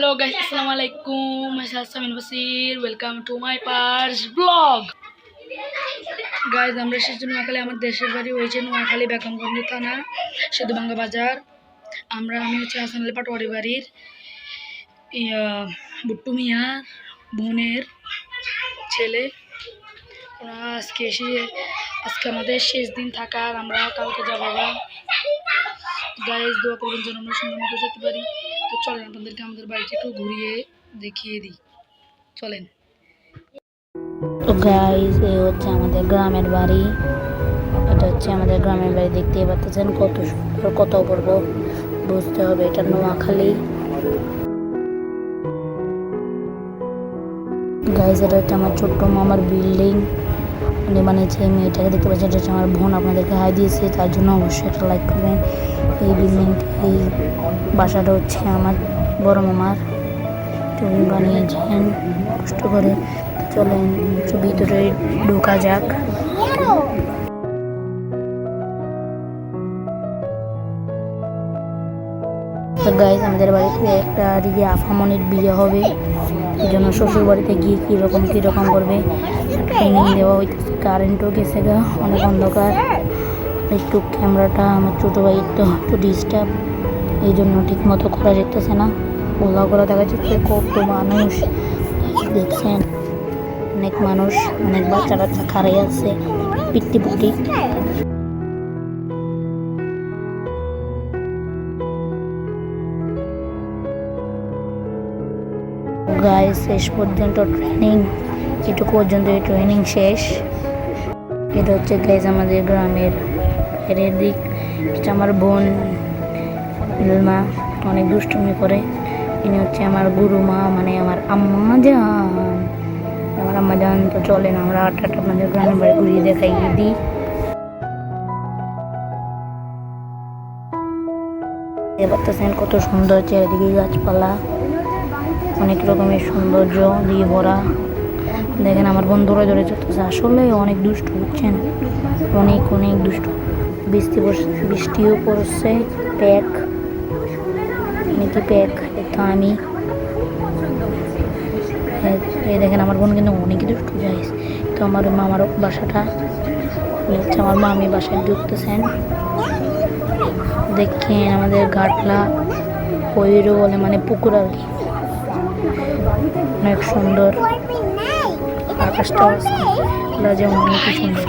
Hello guys আসসালামু আলাইকুম Samin Basir welcome to my first blog guys আমরা এসেছি নোয়াখালী, আমার দেশের বাড়ি হয়েছে নোয়াখালী, বেগমগঞ্জ থানা সেতুবাঙ্গা বাজার। আমরা, আমি হচ্ছে হাসান আলী পাটোয়ারি বাড়ির বুট্টু মিয়া, বোনের ছেলে। ওরা আজকে এসে, আজকে আমাদের শেষ দিন থাকার, আমরা কালকে যাব গাইজ দোয়া করবেন যেন আমরা সুন্দর মতো যেতে পারি। তো চলেন আপনাদেরকে আমাদের বাড়িটা একটু ঘুরিয়ে দেখিয়ে দিই। চলেন। তো গাইস এই হচ্ছে আমাদের গ্রামের বাড়ি। এটা হচ্ছে আমাদের গ্রামের বাড়ি, দেখতেই পাচ্ছেন কত সুন্দর, কত অপূর্ব। বুঝতে হবে এটা নোয়াখালী। গাইস এটা হচ্ছে আমার ছোট্ট মামার বিল্ডিং উনি বানিয়েছে আমি মেয়েটাকে দেখতে পাচ্ছেন, এটা হচ্ছে আমার বোন আপনাদেরকে হাই দিয়েছে, তার জন্য অবশ্যই একটা লাইক করবেন। এই বিল্ডিং এই বাসাটা হচ্ছে আমার বড় মামার। টুবি বানিয়েছেন, কষ্ট করে। চলেন ভিতরে ঢোকা যাক। তো গাইজ আমাদের বাড়িতে একটা দিদি আফামনির বিয়ে হবে। এই জন্য শ্বশুর বাড়িতে গিয়ে কীরকম কীরকম করবে ট্রেনিং দেওয়া হইতেছে। কারেন্টও গেছে গা, অনেক অন্ধকার। একটু ক্যামেরাটা আমার ছোটো ভাই তো একটু ডিস্টার্ব এই জন্য ঠিক মতো করা যেতেছে না। ওলা করা দেখা যাচ্ছে কত মানুষ। দেখছেন, অনেক মানুষ, অনেক বাচ্চা কাচ্চা খারাই আছে পিট্টি পুটি গায়ে শেষ পর্যন্ত ট্রেনিং এটুকু পর্যন্ত এই ট্রেনিং শেষ। এটা হচ্ছে গাইজ আমাদের গ্রামের বাইরের দিক। এটা আমার বোন ইলমা অনেক দুষ্টুমি করে। ইনি হচ্ছে আমার গুরুমা মানে আমার আম্মা যান আমার আম্মা যান তো চলেন আমরা আট আট আপনাদের গ্রামের বাড়ি ঘুরিয়ে দেখাই দিই পারতেছেন কত সুন্দর, চারিদিকে গাছপালা। অনেক রকমের সৌন্দর্য দিয়ে ভরা। দেখেন আমার বন্ধুরা ধরে চলতেছে। আসলে অনেক দুষ্ট, বুঝছেন? অনেক অনেক দুষ্ট। বৃষ্টি বৃষ্টিও পড়ছে। প্যাক। নাকি প্যাক? তো আমি। এই দেখেন আমার বোন কিন্তু অনেক দুষ্টু যাই তো আমার মামার বাসাটা হচ্ছে আমার মামি বাসায় ঢুকতেছেন। দেখেন আমাদের ঘাটলা পইরও বলে মানে পুকুর আর কি। অনেক সুন্দর আকাশটা যেমন অনেক সুন্দর।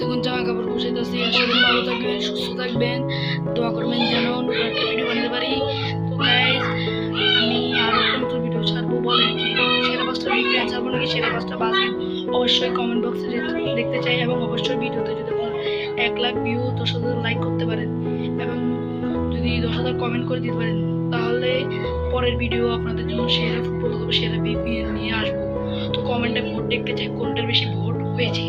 তখন জামা কাপড় বসে আসলে ভালো থাকবেন, সুস্থ থাকবেন। দোয়া করবেন পাঁচটা ভিডিও কি সেরা পাঁচটা বাজবে, অবশ্যই কমেন্ট বক্সে দেখতে চাই এবং অবশ্যই ভিডিওতে যদি এক লাখ ভিউ দশ হাজার লাইক করতে পারেন এবং যদি দশ হাজার কমেন্ট করে দিতে পারেন, তাহলে পরের ভিডিও আপনাদের জন্য সেরা ফুটবল অথবা সেরা বিপিএল নিয়ে আসব। তো কমেন্টে ভোট দেখতে চাই, কোনটার বেশি ভোট হয়েছে?